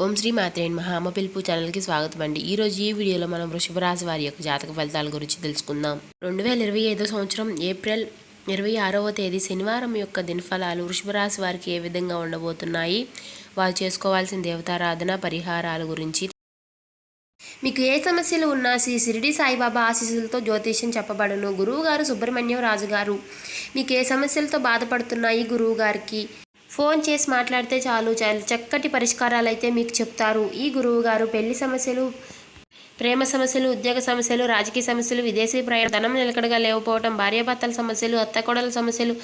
ఓం శ్రీ మాత్రే మహా అమ్మ పిలుపు ఛానల్కి స్వాగతం అండి. ఈ ఈ వీడియోలో మనం వృషభ రాశి వారి యొక్క జాతక ఫలితాల గురించి తెలుసుకుందాం. రెండు వేల ఇరవై ఐదో సంవత్సరం ఏప్రిల్ ఇరవై ఆరవ తేదీ శనివారం యొక్క దినఫలాలు వృషభ రాశి వారికి ఏ విధంగా ఉండబోతున్నాయి? వారు చేసుకోవాల్సిన దేవతారాధన పరిహారాల గురించి. మీకు ఏ సమస్యలు ఉన్నా శ్రీ షిరిడి సాయిబాబా ఆశీస్సులతో జ్యోతిష్యం చెప్పబడును. గురువుగారు సుబ్రహ్మణ్యం రాజు గారు మీకు ఏ సమస్యలతో బాధపడుతున్నాయి గురువు గారికి ఫోన్ చేసి మాట్లాడితే చాలు. చక్కటి పరిష్కారాలు అయితే మీకు చెప్తారు. ఈ గురువు గారు పెళ్ళి సమస్యలు ప్రేమ సమస్యలు ఉద్యోగ సమస్యలు రాజకీయ సమస్యలు విదేశీ ప్రయాణం ధనం నిలకడగా లేకపోవడం భార్యాభర్తల సమస్యలు అత్తకోడల సమస్యలు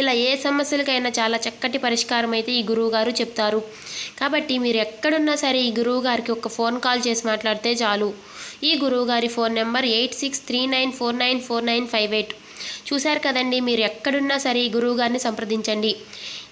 ఇలా ఏ సమస్యలకైనా చాలా చక్కటి పరిష్కారం అయితే ఈ గురువు గారు చెప్తారు. కాబట్టి మీరు ఎక్కడున్నా సరే ఈ గురువు గారికి ఒక ఫోన్ కాల్ చేసి మాట్లాడితే చాలు. ఈ గురువు గారి phone number eight six three nine four nine four nine five eight. చూశారు కదండి మీరు ఎక్కడున్నా సరే ఈ గురువు గారిని సంప్రదించండి.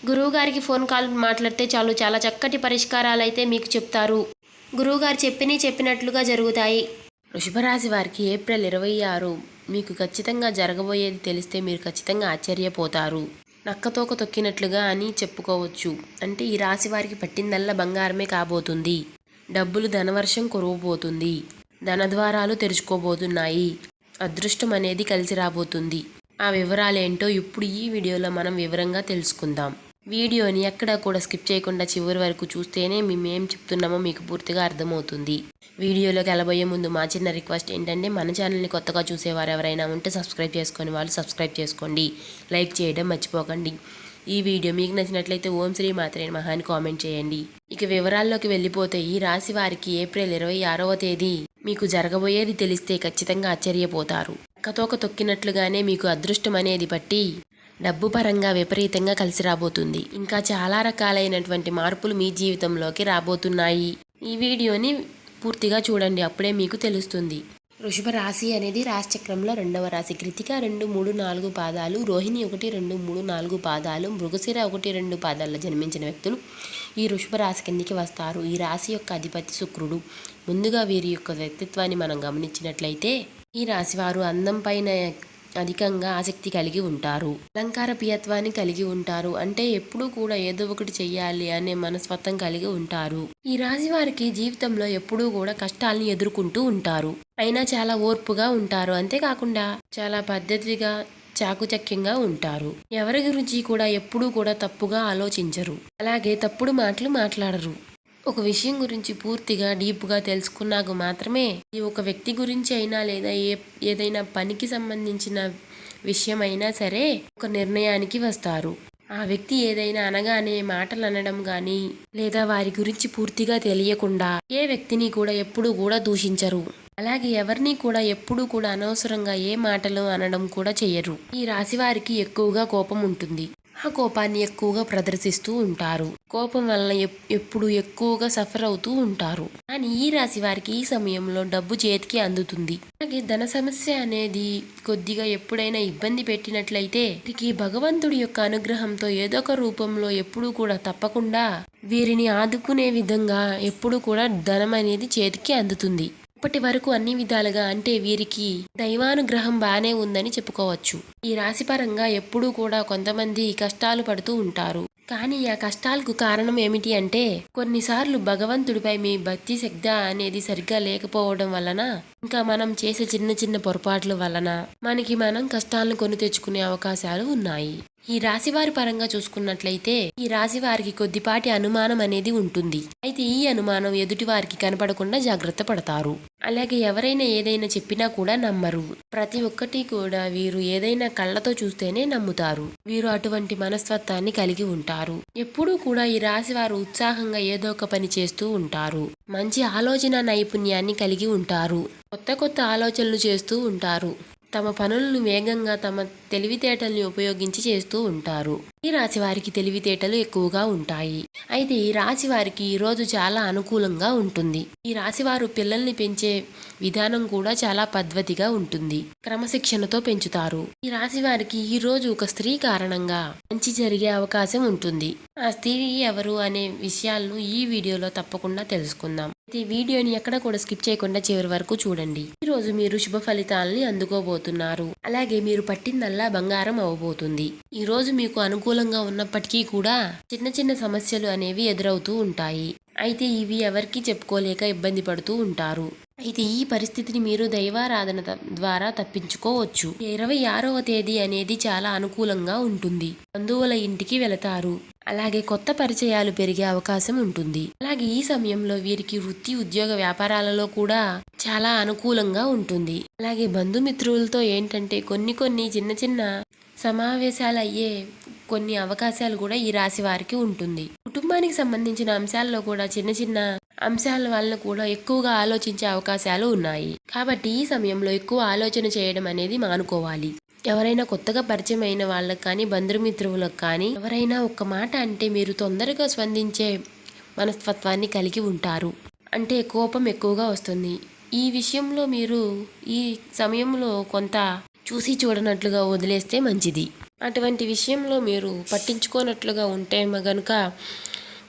గురువు గారికి ఫోన్ కాల్ మాట్లాడితే చాలు చాలా చక్కటి పరిష్కారాలు అయితే మీకు చెప్తారు. గురువుగారు చెప్పినవి చెప్పినట్లుగా జరుగుతాయి. వృషభరాశి వారికి ఏప్రిల్ ఇరవై ఆరు మీకు ఖచ్చితంగా జరగబోయేది తెలిస్తే మీరు ఖచ్చితంగా ఆశ్చర్యపోతారు. నక్కతోక తొక్కినట్లుగా అని చెప్పుకోవచ్చు. అంటే ఈ రాశి వారికి పట్టిందల్లా బంగారమే కాబోతుంది. డబ్బులు ధనవర్షం కురవబోతుంది. ధనద్వారాలు తెరుచుకోబోతున్నాయి. అదృష్టం అనేది కలిసి రాబోతుంది. ఆ వివరాలేంటో ఇప్పుడు ఈ వీడియోలో మనం వివరంగా తెలుసుకుందాం. వీడియోని ఎక్కడా కూడా స్కిప్ చేయకుండా చివరి వరకు చూస్తేనే మేము ఏం చెప్తున్నామో మీకు పూర్తిగా అర్థమవుతుంది. వీడియోలోకి వెళ్ళబోయే ముందు మా చిన్న రిక్వెస్ట్ ఏంటంటే మన ఛానల్ని కొత్తగా చూసేవారు ఎవరైనా ఉంటే సబ్స్క్రైబ్ చేసుకొని వాళ్ళు సబ్స్క్రైబ్ చేసుకోండి. లైక్ చేయడం మర్చిపోకండి. ఈ వీడియో మీకు నచ్చినట్లయితే ఓం శ్రీ మాత్రే మహాని కామెంట్ చేయండి. ఇక వివరాల్లోకి వెళ్ళిపోతే ఈ రాశి వారికి ఏప్రిల్ ఇరవై ఆరవ తేదీ. మీకు జరగబోయేది తెలిస్తే ఖచ్చితంగా ఆశ్చర్యపోతారు. కతోక తొక్కినట్లుగానే మీకు అదృష్టం అనేది పట్టి డబ్బు పరంగా విపరీతంగా కలిసి రాబోతుంది. ఇంకా చాలా రకాలైనటువంటి మార్పులు మీ జీవితంలోకి రాబోతున్నాయి. ఈ వీడియోని పూర్తిగా చూడండి అప్పుడే మీకు తెలుస్తుంది. వృషభ రాశి అనేది రాశిచక్రంలో రెండవ రాశి. కృతిక రెండు మూడు నాలుగు పాదాలు. రోహిణి ఒకటి రెండు మూడు నాలుగు పాదాలు. మృగశిర ఒకటి రెండు పాదాల్లో జన్మించిన వ్యక్తులు ఈ వృషభ రాశి కిందికి వస్తారు. ఈ రాశి యొక్క అధిపతి శుక్రుడు. ముందుగా వీరి యొక్క వ్యక్తిత్వాన్ని మనం గమనించినట్లయితే ఈ రాశి వారు అందం పైన అధికంగా ఆసక్తి కలిగి ఉంటారు. అలంకార ప్రియత్వాన్ని కలిగి ఉంటారు. అంటే ఎప్పుడూ కూడా ఏదో ఒకటి చెయ్యాలి అనే మనస్తత్వం కలిగి ఉంటారు. ఈ రాశి వారికి జీవితంలో ఎప్పుడూ కూడా కష్టాలను ఎదుర్కొంటూ ఉంటారు. అయినా చాలా ఓర్పుగా ఉంటారు. అంతేకాకుండా చాలా పద్ధతిగా చాకుచక్యంగా ఉంటారు. ఎవరి గురించి కూడా ఎప్పుడూ కూడా తప్పుగా ఆలోచించరు. అలాగే తప్పుడు మాటలు మాట్లాడరు. ఒక విషయం గురించి పూర్తిగా డీప్గా తెలుసుకున్నాక మాత్రమే ఈ ఒక వ్యక్తి గురించి అయినా లేదా ఏ ఏదైనా పనికి సంబంధించిన విషయం అయినా సరే ఒక నిర్ణయానికి వస్తారు. ఆ వ్యక్తి ఏదైనా అనగానే మాటలు అనడం కానీ లేదా వారి గురించి పూర్తిగా తెలియకుండా ఏ వ్యక్తిని కూడా ఎప్పుడూ కూడా దూషించరు. అలాగే ఎవరిని కూడా ఎప్పుడూ కూడా అనవసరంగా ఏ మాటలు అనడం కూడా చెయ్యరు. ఈ రాశి వారికి ఎక్కువగా కోపం ఉంటుంది. ఆ కోపాన్ని ఎక్కువగా ప్రదర్శిస్తూ ఉంటారు. కోపం వలన ఎప్- ఎప్పుడు ఎక్కువగా సఫర్ అవుతూ ఉంటారు. కానీ ఈ రాశి వారికి ఈ సమయంలో డబ్బు చేతికి అందుతుంది. అలాగే ధన సమస్య అనేది కొద్దిగా ఎప్పుడైనా ఇబ్బంది పెట్టినట్లయితే వీరికి భగవంతుడి యొక్క అనుగ్రహంతో ఏదో ఒక రూపంలో ఎప్పుడూ కూడా తప్పకుండా వీరిని ఆదుకునే విధంగా ఎప్పుడు కూడా ధనం అనేది చేతికి అందుతుంది. ఇప్పటి వరకు అన్ని విధాలుగా అంటే వీరికి దైవానుగ్రహం బాగానే ఉందని చెప్పుకోవచ్చు. ఈ రాశిపరంగా ఎప్పుడూ కూడా కొంతమంది కష్టాలు పడుతూ ఉంటారు. కానీ ఆ కష్టాలకు కారణం ఏమిటి అంటే కొన్నిసార్లు భగవంతుడిపై మీ భక్తి శక్త అనేది సరిగ్గా లేకపోవడం వలన ఇంకా మనం చేసే చిన్న చిన్న పొరపాట్ల వలన మనకి మనం కష్టాలను కొని తెచ్చుకునే అవకాశాలు ఉన్నాయి. ఈ రాశి వారి పరంగా చూసుకున్నట్లయితే ఈ రాశి వారికి కొద్దిపాటి అనుమానం అనేది ఉంటుంది. అయితే ఈ అనుమానం ఎదుటి వారికి కనపడకుండా జాగ్రత్త పడతారు. అలాగే ఎవరైనా ఏదైనా చెప్పినా కూడా నమ్మరు. ప్రతి ఒక్కటి కూడా వీరు ఏదైనా కళ్ళతో చూస్తేనే నమ్ముతారు. వీరు అటువంటి మనస్తత్వాన్ని కలిగి ఉంటారు. ఎప్పుడూ కూడా ఈ రాశి వారు ఉత్సాహంగా ఏదో ఒక పని చేస్తూ ఉంటారు. మంచి ఆలోచన నైపుణ్యాన్ని కలిగి ఉంటారు. కొత్త కొత్త ఆలోచనలు చేస్తూ ఉంటారు. తమ పనులను వేగంగా తమ తెలివితేటల్ని ఉపయోగించి చేస్తూ ఉంటారు. ఈ రాశి వారికి తెలివితేటలు ఎక్కువగా ఉంటాయి. అయితే ఈ రాశి వారికి ఈ రోజు చాలా అనుకూలంగా ఉంటుంది. ఈ రాశి వారు పిల్లల్ని పెంచే విధానం కూడా చాలా పద్ధతిగా ఉంటుంది. క్రమశిక్షణతో పెంచుతారు. ఈ రాశి వారికి ఈ రోజు ఒక స్త్రీ కారణంగా మంచి జరిగే అవకాశం ఉంటుంది. ఆ స్త్రీ ఎవరు అనే విషయాలను ఈ వీడియోలో తప్పకుండా తెలుసుకుందాం. అయితే వీడియోని ఎక్కడ కూడా స్కిప్ చేయకుండా చివరి వరకు చూడండి. ఈ రోజు మీరు శుభ ఫలితాలని అందుకోబోతున్నారు. అలాగే మీరు పట్టిందల్లా బంగారం అవ్వబోతుంది. ఈ రోజు మీకు అనుకూలంగా ఉన్నప్పటికీ కూడా చిన్న చిన్న సమస్యలు అనేవి ఎదురవుతూ ఉంటాయి. అయితే ఇవి ఎవరికీ చెప్పుకోలేక ఇబ్బంది పడుతూ ఉంటారు. అయితే ఈ పరిస్థితిని మీరు దైవారాధన ద్వారా తప్పించుకోవచ్చు. ఇరవై ఆరవ తేదీ అనేది చాలా అనుకూలంగా ఉంటుంది. బంధువుల ఇంటికి వెళతారు. అలాగే కొత్త పరిచయాలు పెరిగే అవకాశం ఉంటుంది. అలాగే ఈ సమయంలో వీరికి వృత్తి ఉద్యోగ వ్యాపారాలలో కూడా చాలా అనుకూలంగా ఉంటుంది. అలాగే బంధుమిత్రులతో ఏంటంటే కొన్ని కొన్ని చిన్న చిన్న సమావేశాలు అయ్యే కొన్ని అవకాశాలు కూడా ఈ రాశి వారికి ఉంటుంది. కుటుంబానికి సంబంధించిన అంశాల్లో కూడా చిన్న చిన్న అంశాల వల్ల కూడా ఎక్కువగా ఆలోచించే అవకాశాలు ఉన్నాయి. కాబట్టి ఈ సమయంలో ఎక్కువ ఆలోచన చేయడం అనేది మానుకోవాలి. ఎవరైనా కొత్తగా పరిచయం అయిన వాళ్ళకి కానీ బంధుమిత్రువులకు కానీ ఎవరైనా ఒక్క మాట అంటే మీరు తొందరగా స్పందించే మనస్తత్వాన్ని కలిగి ఉంటారు. అంటే కోపం ఎక్కువగా వస్తుంది. ఈ విషయంలో మీరు ఈ సమయంలో కొంత చూసి చూడనట్లుగా వదిలేస్తే మంచిది. అటువంటి విషయంలో మీరు పట్టించుకోనట్లుగా ఉంటే గనుక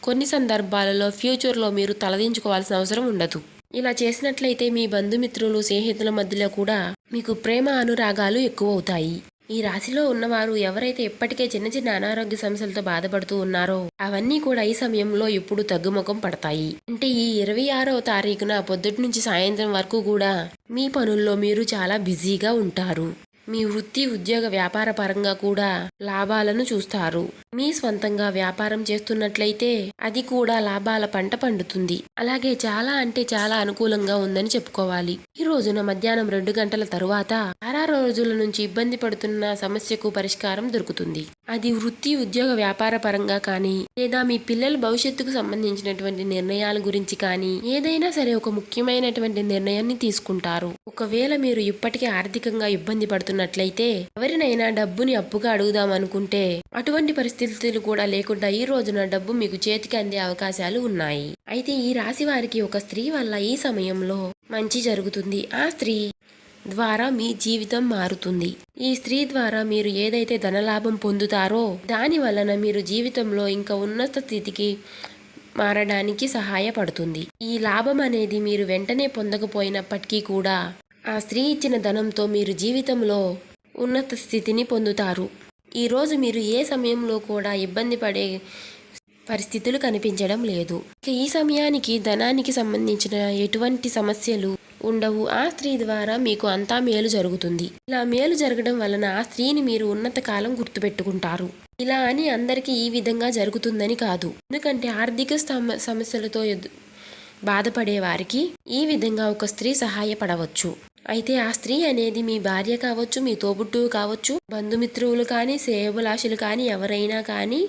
కొన్ని సందర్భాలలో ఫ్యూచర్లో మీరు తలదించుకోవాల్సిన అవసరం ఉండదు. ఇలా చేసినట్లయితే మీ బంధుమిత్రులు స్నేహితుల మధ్యలో కూడా మీకు ప్రేమ అనురాగాలు ఎక్కువ అవుతాయి ఈ రాశిలో ఉన్నవారు ఎవరైతే ఇప్పటికే చిన్న చిన్న అనారోగ్య సమస్యలతో బాధపడుతూ ఉన్నారో అవన్నీ కూడా ఈ సమయంలో ఇప్పుడు తగ్గుముఖం పడతాయి. అంటే ఈ ఇరవై ఆరవ తారీఖున పొద్దుటి నుంచి సాయంత్రం వరకు కూడా మీ పనుల్లో మీరు చాలా బిజీగా ఉంటారు. మీ వృత్తి ఉద్యోగ వ్యాపార పరంగా కూడా లాభాలను చూస్తారు. మీ స్వంతంగా వ్యాపారం చేస్తున్నట్లయితే అది కూడా లాభాల పంట పండుతుంది. అలాగే చాలా అంటే చాలా అనుకూలంగా ఉందని చెప్పుకోవాలి. ఈ రోజున మధ్యాహ్నం రెండు గంటల తరువాత చాలా రోజుల నుంచి ఇబ్బంది పడుతున్న సమస్యకు పరిష్కారం దొరుకుతుంది. అది వృత్తి ఉద్యోగ వ్యాపార పరంగా కానీ లేదా మీ పిల్లల భవిష్యత్తుకు సంబంధించినటువంటి నిర్ణయాల గురించి కానీ ఏదైనా సరే ఒక ముఖ్యమైనటువంటి నిర్ణయాన్ని తీసుకుంటారు. ఒకవేళ మీరు ఇప్పటికే ఆర్థికంగా ఇబ్బంది పడుతున్నట్లయితే ఎవరినైనా డబ్బుని అప్పుగా అడుగుదాం అనుకుంటే అటువంటి పరిస్థితి పరిస్థితులు కూడా లేకుండా ఈ రోజున డబ్బు మీకు చేతికి అందే అవకాశాలు ఉన్నాయి. అయితే ఈ రాశి వారికి ఒక స్త్రీ వల్ల ఈ సమయంలో మంచి జరుగుతుంది. ఆ స్త్రీ ద్వారా మీ జీవితం మారుతుంది. ఈ స్త్రీ ద్వారా మీరు ఏదైతే ధనలాభం పొందుతారో దాని వలన మీరు జీవితంలో ఇంకా ఉన్నత స్థితికి మారడానికి సహాయపడుతుంది. ఈ లాభం అనేది మీరు వెంటనే పొందకపోయినప్పటికీ కూడా ఆ స్త్రీ ఇచ్చిన ధనంతో మీరు జీవితంలో ఉన్నత స్థితిని పొందుతారు. ఈరోజు మీరు ఏ సమయంలో కూడా ఇబ్బంది పడే పరిస్థితులు కనిపించడం లేదు. ఈ సమయానికి ధనానికి సంబంధించిన ఎటువంటి సమస్యలు ఉండవు. ఆ స్త్రీ ద్వారా మీకు అంతా మేలు జరుగుతుంది. ఇలా మేలు జరగడం వలన ఆ స్త్రీని మీరు ఉన్నత కాలం గుర్తుపెట్టుకుంటారు. ఇలా అని అందరికీ ఈ విధంగా జరుగుతుందని కాదు. ఎందుకంటే ఆర్థిక సమస్యలతో బాధపడే వారికి ఈ విధంగా ఒక స్త్రీ సహాయపడవచ్చు. అయితే ఆ స్త్రీ అనేది మీ భార్య కావచ్చు మీ తోబుట్టువు కావచ్చు బంధుమిత్రువులు కానీ సేవలాశులు కానీ ఎవరైనా కానీ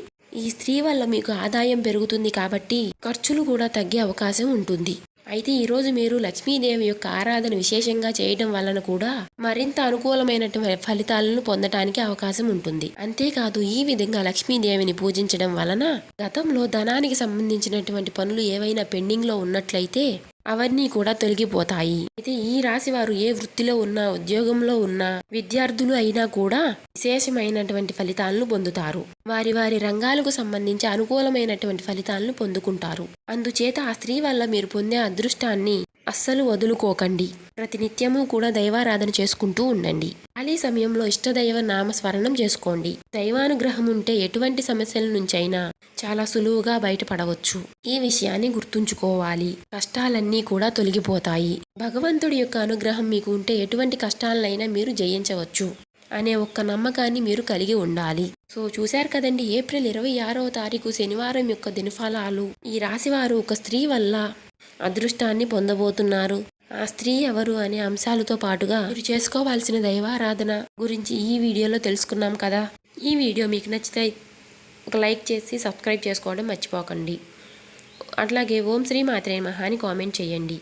ఈ స్త్రీ వల్ల మీకు ఆదాయం పెరుగుతుంది కాబట్టి ఖర్చులు కూడా తగ్గే అవకాశం ఉంటుంది. అయితే ఈరోజు మీరు లక్ష్మీదేవి యొక్క ఆరాధన విశేషంగా చేయడం వలన కూడా మరింత అనుకూలమైనటువంటి ఫలితాలను పొందటానికి అవకాశం ఉంటుంది. అంతేకాదు ఈ విధంగా లక్ష్మీదేవిని పూజించడం వలన గతంలో ధనానికి సంబంధించినటువంటి పనులు ఏవైనా పెండింగ్లో ఉన్నట్లయితే అవన్నీ కూడా తొలగిపోతాయి. అయితే ఈ రాశి వారు ఏ వృత్తిలో ఉన్నా ఉద్యోగంలో ఉన్నా విద్యార్థులు అయినా కూడా విశేషమైనటువంటి ఫలితాలను పొందుతారు. వారి వారి రంగాలకు సంబంధించి అనుకూలమైనటువంటి ఫలితాలను పొందుకుంటారు. అందుచేత ఆ స్త్రీ వల్ల మీరు పొందే అదృష్టాన్ని అస్సలు వదులుకోకండి. ప్రతినిత్యము కూడా దైవారాధన చేసుకుంటూ ఉండండి. ఖాళీ సమయంలో ఇష్టదైవ నామస్మరణం చేసుకోండి. దైవానుగ్రహం ఉంటే ఎటువంటి సమస్యల నుంచైనా చాలా సులువుగా బయటపడవచ్చు. ఈ విషయాన్ని గుర్తుంచుకోవాలి. కష్టాలన్నీ కూడా తొలగిపోతాయి. భగవంతుడి యొక్క అనుగ్రహం మీకు ఉంటే ఎటువంటి కష్టాలనైనా మీరు జయించవచ్చు అనే ఒక్క నమ్మకాన్ని మీరు కలిగి ఉండాలి. సో చూశారు కదండి ఏప్రిల్ ఇరవై ఆరవ తారీఖు శనివారం యొక్క దినఫలాలు. ఈ రాశివారు ఒక స్త్రీ వల్ల అదృష్టాన్ని పొందబోతున్నారు. ఆ స్త్రీ ఎవరు అనే అంశాలతో పాటుగా మీరు చేసుకోవాల్సిన దైవారాధన గురించి ఈ వీడియోలో తెలుసుకున్నాం కదా. ఈ వీడియో మీకు నచ్చితే ఒక లైక్ చేసి సబ్స్క్రైబ్ చేసుకోవడం మర్చిపోకండి. అట్లాగే ఓం శ్రీ మాత్రే మహాని కామెంట్ చేయండి.